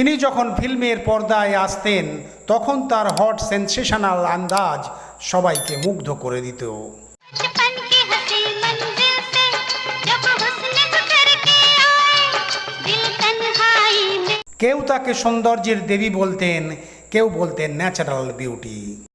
তিনি যখন ফিল্মের পর্দায় আসতেন তখন তার হট সেন্সেশনাল আন্দাজ সবাইকে মুগ্ধ করে দিত। কেউ তাকে সৌন্দর্যের দেবী বলতেন কেউ বলতেন ন্যাচারাল বিউটি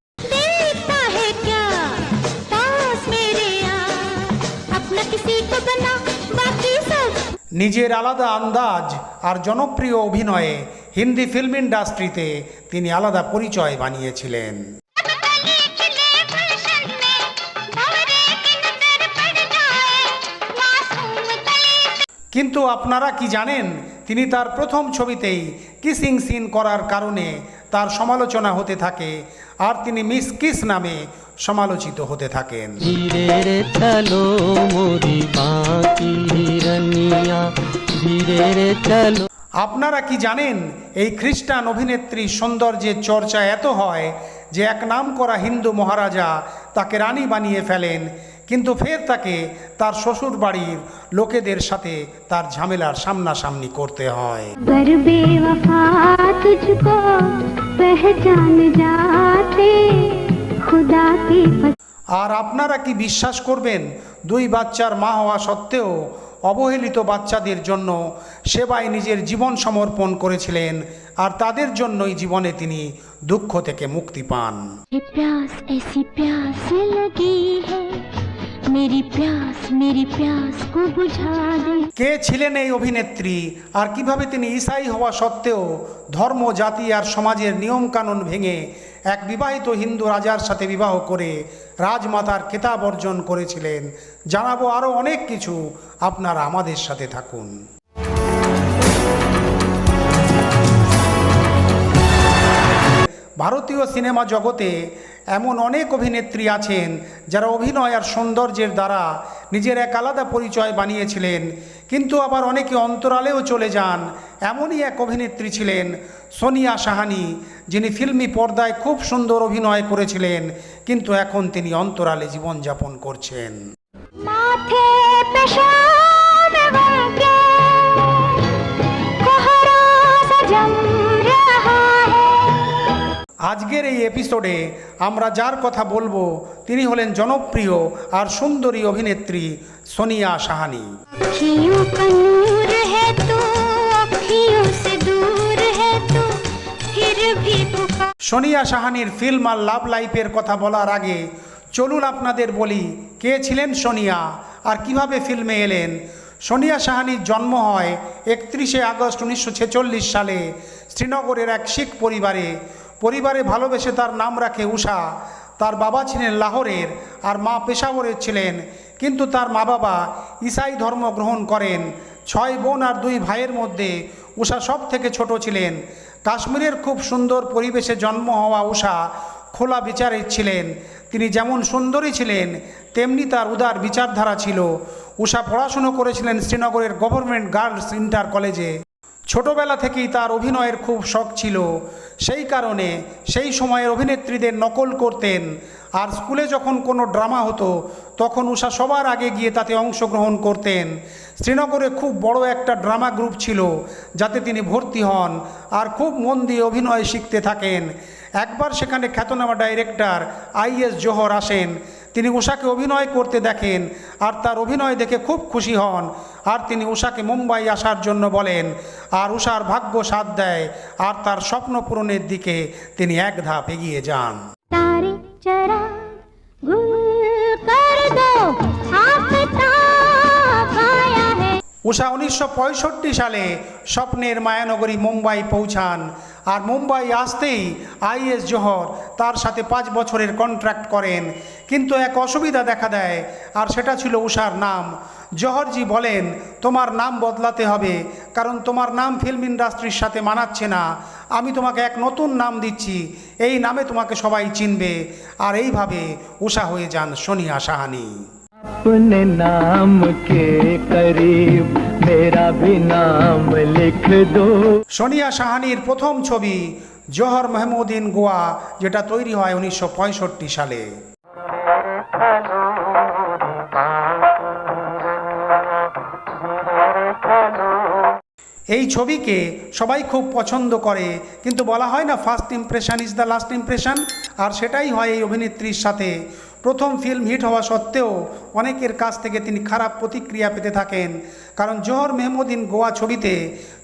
নিজের আলাদা আন্দাজ আর জনপ্রিয় অভিনয়ে হিন্দি ফিল্ম ইন্ডাস্ট্রিতে তিনি আলাদা পরিচয় বানিয়েছিলেন। কিন্তু আপনারা কি জানেন, তিনি তার প্রথম ছবিতেই কিসিং সিন করার কারণে তার সমালোচনা হতে থাকে আর তিনি মিস কিস নামে সমালোচিত হতে থাকেন। চলো আপনারা কি জানেন এই খ্রিস্টান অভিনেত্রী সৌন্দর্যের চর্চা এত হয় যে এক নাম করা হিন্দু মহারাজা তাকে রানী বানিয়ে ফেলেন কিন্তু ফের তাকে তার শ্বশুর বাড়ির লোকেদের সাথে তার ঝামেলার সামনাসামনি করতে হয়। আর আপনারা কি বিশ্বাস করবেন দুই বাচ্চার মা হওয়া সত্ত্বেও অবহেলিত বাচ্চাদের জন্য সেবায় নিজের জীবন সমর্পণ করেছিলেন আর তাদের জন্যই জীবনে তিনি দুঃখ থেকে মুক্তি পান। কে ছিলেন এই অভিনেত্রী? আর কীভাবে তিনি ইসাই হওয়া সত্ত্বেও ধর্ম জাতি আর সমাজের নিয়মকানুন ভেঙে এক বিবাহিত হিন্দু রাজার সাথে বিবাহ করে রাজমাতার খেতাব অর্জন করেছিলেন। জানাব আরও অনেক কিছু। আপনারা আমাদের সাথে থাকুন। ভারতীয় সিনেমা জগতে এমন অনেক অভিনেত্রী আছেন, যারা অভিনয় আর সৌন্দর্যের দ্বারা নিজের এক আলাদা পরিচয় বানিয়েছিলেন, কিন্তু আবার অনেকে অন্তরালেও চলে যান। এমনই এক অভিনেত্রী ছিলেন সোনিয়া সাহানি যিনি ফিল্মি পর্দায় খুব সুন্দর অভিনয় করেছিলেন কিন্তু এখন তিনি অন্তরালে জীবনযাপন করছেন। আজকের এই এপিসোডে আমরা যার কথা বলব তিনি হলেন জনপ্রিয় আর সুন্দরী অভিনেত্রী সোনিয়া সাহানি। সোনিয়া সাহানির ফিল্ম আর লাভ লাইফের কথা বলার আগে চলুন আপনাদের বলি, কে ছিলেন সোনিয়া আর কীভাবে ফিল্মে এলেন? সোনিয়া সাহানির জন্ম হয় একত্রিশে আগস্ট উনিশশো ছেচল্লিশ সালে শ্রীনগরের এক শিখ পরিবারে। পরিবারে ভালোবেসে তার নাম রাখে উষা। তার বাবা ছিলেন লাহোরের আর মা পেশাওয়ারের ছিলেন। কিন্তু তার মা বাবা ইসাই ধর্ম গ্রহণ করেন। ছয় বোন আর দুই ভাইয়ের মধ্যে উষা সব থেকে ছোট ছিলেন। কাশ্মীরের খুব সুন্দর পরিবেশে জন্ম হওয়া উষা খোলা বিচারে ছিলেন। তিনি যেমন সুন্দরী ছিলেন, তেমনি তার উদার বিচারধারা ছিল। উষা পড়াশুনো করেছিলেন শ্রীনগরের গভর্নমেন্ট গার্লস ইন্টার কলেজে। ছোটবেলা থেকেই তার অভিনয়ের খুব শখ ছিল। সেই কারণে সেই সময়ের অভিনেত্রীদের নকল করতেন। আর স্কুলে যখন কোনো ড্রামা হতো, তখন উষা সবার আগে গিয়ে তাতে অংশগ্রহণ করতেন। শ্রীনগরে খুব বড় একটা ড্রামা গ্রুপ ছিল, যাতে তিনি ভর্তি হন আর খুব মন দিয়ে অভিনয় শিখতে থাকেন। একবার সেখানে খ্যাতনামা ডাইরেক্টর আইএস জোহর আসেন। তিনি উষাকে অভিনয় করতে দেখেন আর তার অভিনয় দেখে খুব খুশি হন। আর তিনি উষাকে মুম্বাই আসার জন্য বলেন আর উষার ভাগ্য সাথ দেয় আর তার স্বপ্ন পূরণের দিকে তিনি এক ধাপ এগিয়ে যান। উষা উনিশশো পঁয়ষট্টি সালে স্বপ্নের মায়ানগরী মুম্বাই পৌঁছান আর মুম্বাই আসতেই আইএস জোহর তার সাথে পাঁচ বছরের কন্ট্রাক্ট করেন। কিন্তু এক অসুবিধা দেখা দেয় আর সেটা ছিল উষার নাম। জহরজি বলেন তোমার নাম বদলাতে হবে কারণ তোমার নাম ফিল্ম ইন্ডাস্ট্রির সাথে মানাচ্ছে না আমি তোমাকে এক নতুন নাম দিচ্ছি এই নামে তোমাকে সবাই চিনবে আর এইভাবে উষা হয়ে যান সোনিয়া সাহানি अपने नाम के करीब मेरा भी नाम लिख दो সোনিয়া সাহানির প্রথম ছবি জোহর মেহমুদিন গোয়া যেটা তৈরি হয় উনিশশো পঁয়ষট্টি সালে এই ছবিকে সবাই খুব পছন্দ করে, কিন্তু বলা হয় না first impression is the last impression আর সেটাই হয় এই অভিনেত্রীর সাথে। প্রথম ফিল্ম হিট হওয়া সত্ত্বেও অনেকের কাছ থেকে তিনি খারাপ প্রতিক্রিয়া পেতে থাকেন, কারণ জহর মেহমুদ্দিন গোয়া ছবিতে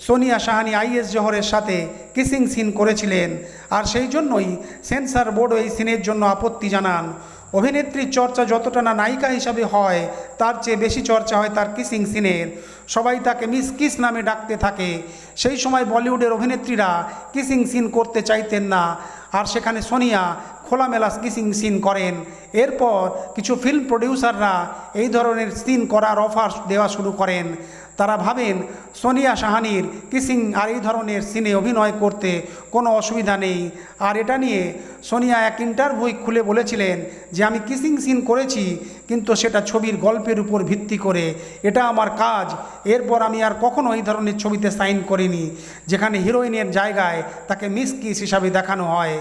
সোনিয়া শাহানি আইএস জহরের সাথে কিসিং সিন করেছিলেন, আর সেই জন্যই সেন্সার বোর্ডও এই সিনের জন্য আপত্তি জানান। অভিনেত্রীর চর্চা যতটা না নায়িকা হিসাবে হয়, তার চেয়ে বেশি চর্চা হয় তার কিসিং সিনের। সবাই তাকে মিস কিস নামে ডাকতে থাকে। সেই সময় বলিউডের অভিনেত্রীরা কিসিং সিন করতে চাইতেন না। আর সেখানে সোনিয়া খোলামেলা কিসিং সিন করেন। এরপর কিছু ফিল্ম প্রডিউসাররা এই ধরনের সিন করার অফার দেওয়া শুরু করেন। তারা ভাবেন, সোনিয়া শাহানির কিসিং আর এই ধরনের সিনে অভিনয় করতে কোনো অসুবিধা নেই। আর এটা নিয়ে সোনিয়া এক ইন্টারভিউ খুলে বলেছিলেন যে, আমি কিসিং সিন করেছি, কিন্তু সেটা ছবির গল্পের উপর ভিত্তি করে। এটা আমার কাজ। এরপর আমি আর কখনো এই ধরনের ছবিতে সাইন করিনি, যেখানে হিরোইনের জায়গায় তাকে মিস কিস হিসাবে দেখানো হয়।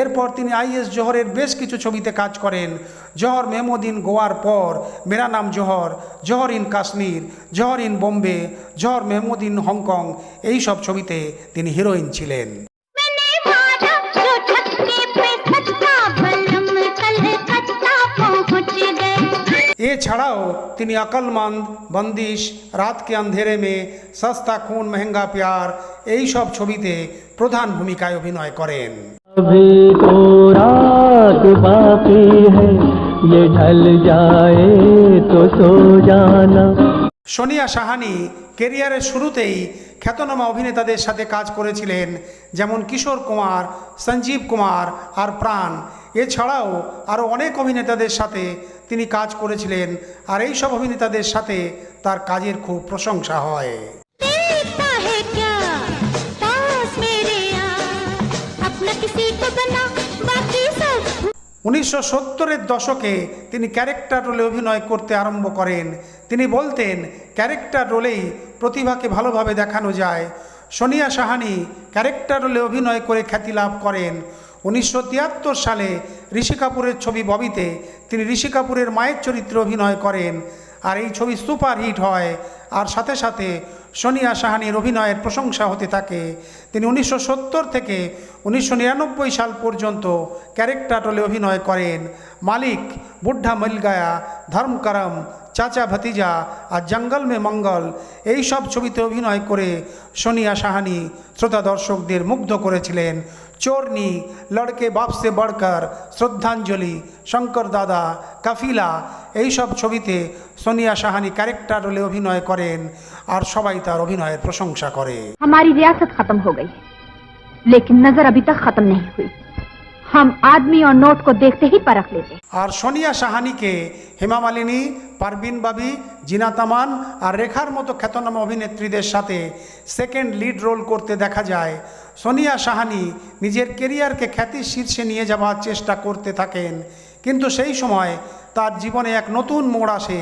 এরপর তিনি আইএস জহরের বেশ কিছু ছবিতে কাজ করেন। জহর মেহমুদ্দিন গোয়ার পর, মেরা নাম Johar Johar in Kashmir, Johar in Bombay, Johar Mehmood in Hong Kong, এই সব ছবিতে তিনি হিরোইন ছিলেন। এছাড়াও তিনি অকলমান বন্দিশ রাতকে অন্ধেরে মেয়ে সস্তা খুন মেহেঙ্গা প্যার এই সব ছবিতে প্রধান ভূমিকায় অভিনয় করেন। সোনিয়া সাহানি কেরিয়ারের শুরুতেই খ্যাতনামা অভিনেতাদের সাথে কাজ করেছিলেন যেমন কিশোর কুমার সঞ্জীব কুমার আর প্রাণ। এছাড়াও আরও অনেক অভিনেতাদের সাথে তিনি কাজ করেছিলেন আর এই সব অভিনেতাদের সাথে তার কাজের খুব প্রশংসা হয়। উনিশশো সত্তরের দশকে তিনি ক্যারেক্টার রোলে অভিনয় করতে আরম্ভ করেন। তিনি বলতেন ক্যারেক্টার রোলেই প্রতিভাকে ভালোভাবে দেখানো যায়। সোনিয়া সাহানি ক্যারেক্টার রোলে অভিনয় করে খ্যাতি লাভ করেন। উনিশশো তিয়াত্তর সালে ঋষি কাপুরের ছবি ববিতে তিনি ঋষি কাপুরের মায়ের চরিত্রে অভিনয় করেন। আর এই ছবি সুপার হিট হয়। আর সাথে সাথে সোনিয়া সাহানির অভিনয়ের প্রশংসা হতে থাকে। তিনি উনিশশো সত্তর থেকে উনিশশো নিরানব্বই সাল পর্যন্ত ক্যারেক্টার রোলে অভিনয় করেন। মালিক বুদ্ধা মলগায়া ধর্মকরম চাচা ভতিজা আর জঙ্গল মে মঙ্গল এই সব ছবিতে অভিনয় করে সোনিয়া সাহানি শ্রোতা দর্শকদের মুগ্ধ করেছিলেন চোরনি লড়কে বাপসে বড়কর শ্রদ্ধাঞ্জলি শঙ্কর দাদা কাফিলা এই সব ছবিতে সোনিয়া সাহানি ক্যারেক্টার রোলে অভিনয় করেন আর সবাই তার অভিনয়ের প্রশংসা করে हमारी रियासत खत्म हो गई लेकिन नजर अभी तक खत्म नहीं हुई हम आदमी और नोट को देखते ही परख लेते আর সোনিয়া সাহানিকে হেমা মালিনী পারবিন বাবি জিনা তামান আর রেখার মতো খ্যাতনামা অভিনেত্রীদের সাথে সেকেন্ড লিড রোল করতে দেখা যায় সোনিয়া সাহানি নিজের কেরিয়ারকে খ্যাতির শীর্ষে নিয়ে যাওয়ার চেষ্টা করতে থাকেন কিন্তু সেই সময় তার জীবনে এক নতুন মোড় আসে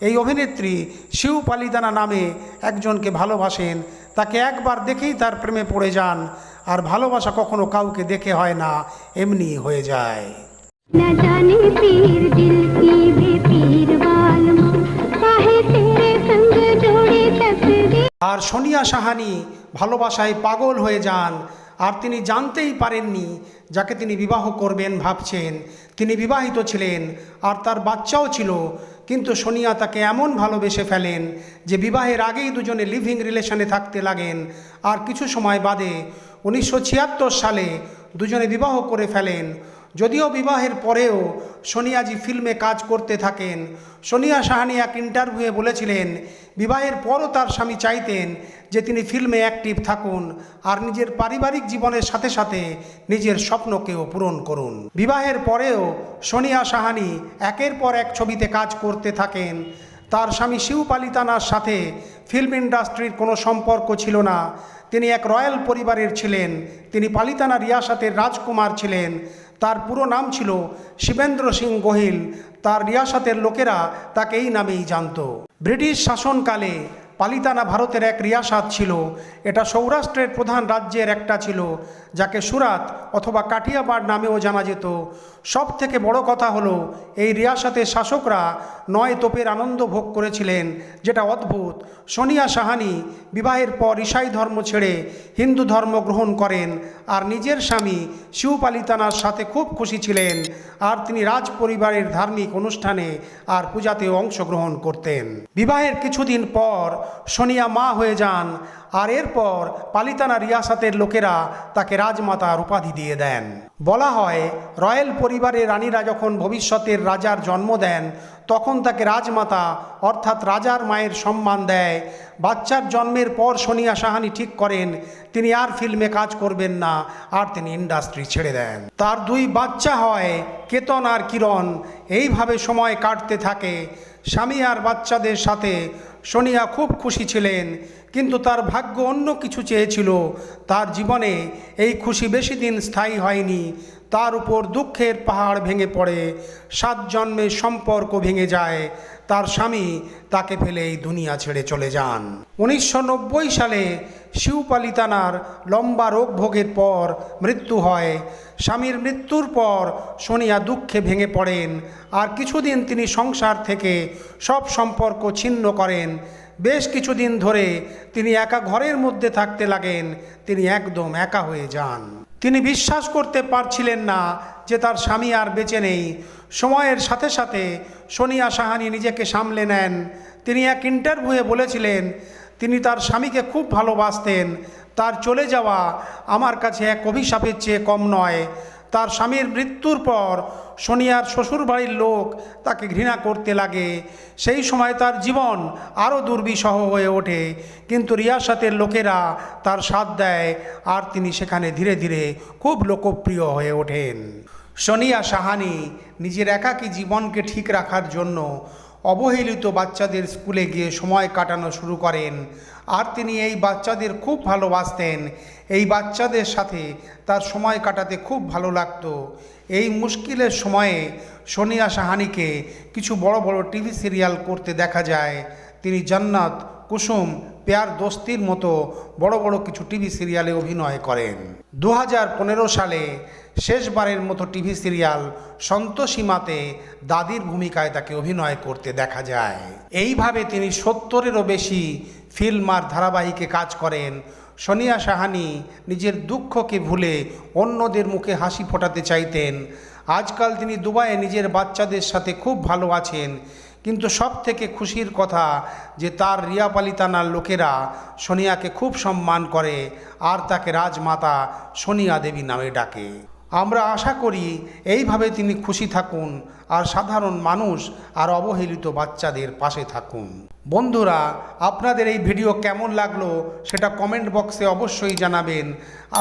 এই অভিনেত্রী শিউ পালিদানা নামে একজনকে ভালোবাসেন তাকে একবার দেখেই তার প্রেমে পড়ে যান আর ভালোবাসা কখনো কাউকে দেখে হয় না এমনি হয়ে যায়। আর সোনিয়া সাহানি ভালোবাসায় পাগল হয়ে যান আর তিনি জানতেই পারেননি যাকে তিনি বিবাহ করবেন ভাবছেন। তিনি বিবাহিত ছিলেন আর তার বাচ্চাও ছিল কিন্তু সোনিয়া তাকে এমন ভালোবেসে ফেলেন যে বিবাহের আগেই দুজনে লিভিং রিলেশনে থাকতে লাগেন। আর কিছু সময় বাদে উনিশশো ছিয়াত্তর সালে দুজনে বিবাহ করে ফেলেন। যদিও বিবাহের পরেও সোনিয়াজি ফিল্মে কাজ করতে থাকেন। সোনিয়া সাহানি এক ইন্টারভিউয়ে বলেছিলেন, বিবাহের পরও তার স্বামী চাইতেন যে তিনি ফিল্মে অ্যাক্টিভ থাকুন আর নিজের পারিবারিক জীবনের সাথে সাথে নিজের স্বপ্নকেও পূরণ করুন। বিবাহের পরেও সোনিয়া সাহানি একের পর এক ছবিতে কাজ করতে থাকেন। তার স্বামী শিউ পালিতানার সাথে ফিল্ম ইন্ডাস্ট্রির কোনো সম্পর্ক ছিল না। তিনি এক রয়্যাল পরিবারের ছিলেন। তিনি পালিতানা রিয়াসাতের রাজকুমার ছিলেন। তার পুরো নাম ছিল শিবেন্দ্র সিং গোহিল। তার রিয়াসাতের লোকেরা তাকে এই নামেই জানত। ব্রিটিশ শাসনকালে পালিতানা ভারতের এক রিয়াসাত ছিল। এটা সৌরাষ্ট্রের প্রধান রাজ্যের একটা ছিল, যাকে সুরাত অথবা কাঠিয়াবাড় নামেও জানা যেত। সব থেকে বড় কথা হলো, এই রিয়াসাতের শাসকরা নয় তোপের আনন্দ ভোগ করেছিলেন, যেটা অদ্ভুত। সোনিয়া সাহানি বিবাহের পর ঈসাই ধর্ম ছেড়ে হিন্দু ধর্ম গ্রহণ করেন, আর নিজের স্বামী শিবপালিতানার সাথে খুব খুশি ছিলেন, আর তিনি রাজ পরিবারের ধার্মিক অনুষ্ঠানে আর পূজাতেও অংশগ্রহণ করতেন। বিবাহের কিছুদিন পর সোনিয়া মা হয়ে যান। আর এরপর পালিতানা রিয়াসাতের লোকেরা তাকে রাজমাতার উপাধি দিয়ে দেন। বলা হয়, রয়্যাল পরিবারের রানীরা যখন ভবিষ্যতের রাজার জন্ম দেন, তখন তাকে রাজমাতা, অর্থাৎ রাজার মায়ের সম্মান দেয়। বাচ্চার জন্মের পর সোনিয়া সাহানি ঠিক করেন, তিনি আর ফিল্মে কাজ করবেন না, আর তিনি ইন্ডাস্ট্রি ছেড়ে দেন। তার দুই বাচ্চা হয়, কেতন আর কিরণ। এইভাবে সময় কাটতে থাকে। স্বামী আর বাচ্চাদের সাথে সোনিয়া খুব খুশি ছিলেন, কিন্তু তার ভাগ্য অন্য কিছু চেয়েছিল। তার জীবনে এই খুশি বেশি দিন স্থায়ী হয়নি। তার উপর দুঃখের পাহাড় ভেঙে পড়ে, সাত জন্মের সম্পর্ক ভেঙে যায়, তার স্বামী তাকে ফেলে এই দুনিয়া ছেড়ে চলে যান। উনিশশো নব্বই সালে শিউপালিতানার লম্বা রোগ ভোগের পর মৃত্যু হয়। স্বামীর মৃত্যুর পর সোনিয়া দুঃখে ভেঙে পড়েন। আর কিছুদিন তিনি সংসার থেকে সব সম্পর্ক ছিন্ন করেন। বেশ কিছুদিন ধরে তিনি একা ঘরের মধ্যে থাকতে লাগেন, তিনি একদম একা হয়ে যান। তিনি বিশ্বাস করতে পারছিলেন না যে তার স্বামী আর বেঁচে নেই। সময়ের সাথে সাথে সোনিয়া সাহানি নিজেকে সামলে নেন। তিনি এক ইন্টারভিউয়ে বলেছিলেন, তিনি তার স্বামীকে খুব ভালোবাসতেন। তার চলে যাওয়া আমার কাছে এক অভিশাপের চেয়ে কম নয়। তার স্বামীর মৃত্যুর পর সোনিয়ার শ্বশুরবাড়ির লোক তাকে ঘৃণা করতে লাগে। সেই সময় তার জীবন আরও দুর্বিষহ হয়ে ওঠে। কিন্তু রিয়াসাতের লোকেরা তার সাথ দেয় আর তিনি সেখানে ধীরে ধীরে খুব লোকপ্রিয় হয়ে ওঠেন। সোনিয়া সাহানি নিজের একাকী জীবনকে ঠিক রাখার জন্য অবহেলিত বাচ্চাদের স্কুলে গিয়ে সময় কাটানো শুরু করেন। আর তিনি এই বাচ্চাদের খুব ভালোবাসতেন। এই বাচ্চাদের সাথে তার সময় কাটাতে খুব ভালো লাগত। এই মুশকিলের সময়ে সোনিয়া সাহানিকে কিছু বড় বড় টিভি সিরিয়াল করতে দেখা যায়। তিনি জান্নাত, কুসুম পেয়ার দোস্তির মতো বড় বড় কিছু টিভি সিরিয়ালে অভিনয় করেন। দু হাজার পনেরো সালে শেষবারের মতো টিভি সিরিয়াল সন্তোষীমাতে দাদির ভূমিকায় তাকে অভিনয় করতে দেখা যায়। এইভাবে তিনি সত্তরেরও বেশি ফিল্ম আর ধারাবাহিকে কাজ করেন। সোনিয়া সাহানি নিজের দুঃখকে ভুলে অন্যদের মুখে হাসি ফোটাতে চাইতেন। আজকাল তিনি দুবাইয়ে নিজের বাচ্চাদের সাথে খুব ভালো আছেন। কিন্তু সব থেকে খুশির কথা যে তার রিয়াপালিতানার লোকেরা সোনিয়াকে খুব সম্মান করে আর তাকে রাজমাতা সোনিয়া দেবী নামে ডাকে। আমরা আশা করি এইভাবে তিনি খুশি থাকুন আর সাধারণ মানুষ আর অবহেলিত বাচ্চাদের পাশে থাকুন। বন্ধুরা, আপনাদের এই ভিডিও কেমন লাগল সেটা কমেন্ট বক্সে অবশ্যই জানাবেন।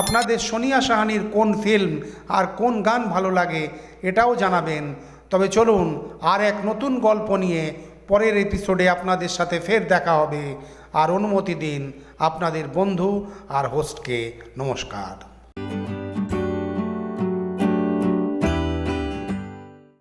আপনাদের সোনিয়া সাহানির কোন ফিল্ম আর কোন গান ভালো লাগে এটাও জানাবেন। তবে চলুন আর এক নতুন গল্প নিয়ে পরের এপিসোডে আপনাদের সাথে ফের দেখা হবে। আর অনুমতি দিন আপনাদের বন্ধু আর হোস্টকে। নমস্কার।